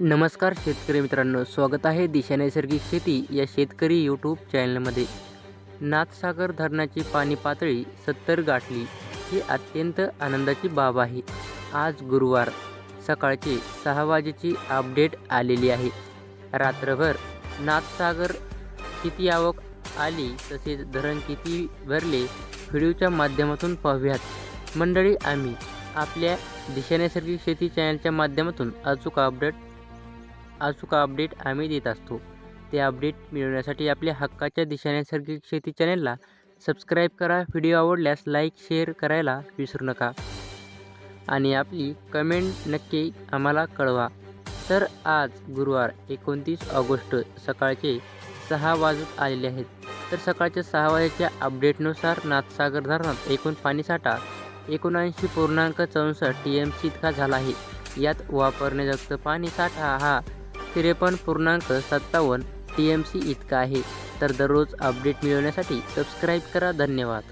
नमस्कार शेतकरी मित्रांनो स्वागत आहे दिशा नैसर्गिक शेती या शेतकरी यूट्यूब चॅनलमध्ये. नाथसागर धरणाची पाणी पातळी सत्तर गाठली ही अत्यंत आनंदाची बाब आहे. आज गुरुवार सकाळचे सहा वाजेची अपडेट आलेली आहे. रात्रभर नाथसागर किती आवक आली तसेच धरण किती भरले व्हिडिओच्या माध्यमातून पाहूयात. मंडळी आम्ही आपल्या दिशा नैसर्गिक शेती चॅनलच्या माध्यमातून अचूक अपडेट अचूक अपडेट आम्ही देत असतो. ते अपडेट मिळवण्यासाठी आपल्या हक्काच्या दिशा नैसर्गिक शेती चॅनेलला सबस्क्राईब करा व्हिडिओ आवडल्यास लाईक शेअर करायला विसरू नका. आणि आपली कमेंट नक्की आम्हाला कळवा. तर आज गुरुवार एकोणतीस ऑगस्ट सकाळचे सहा वाजत आलेले आहेत. तर सकाळच्या सहा वाजेच्या अपडेटनुसार नाथसागर धरणात एकूण पाणीसाठा एकोणऐंशी पूर्णांक चौसष्ट टी एम सी इतका झाला आहे. यात वापरण्याजोगतं पाणी साठा हा त्रेपन्न पूर्णांक सत्तावन्न टी एम सी इतका आहे. तर दररोज अपडेट मिळवण्यासाठी सबस्क्राईब करा. धन्यवाद.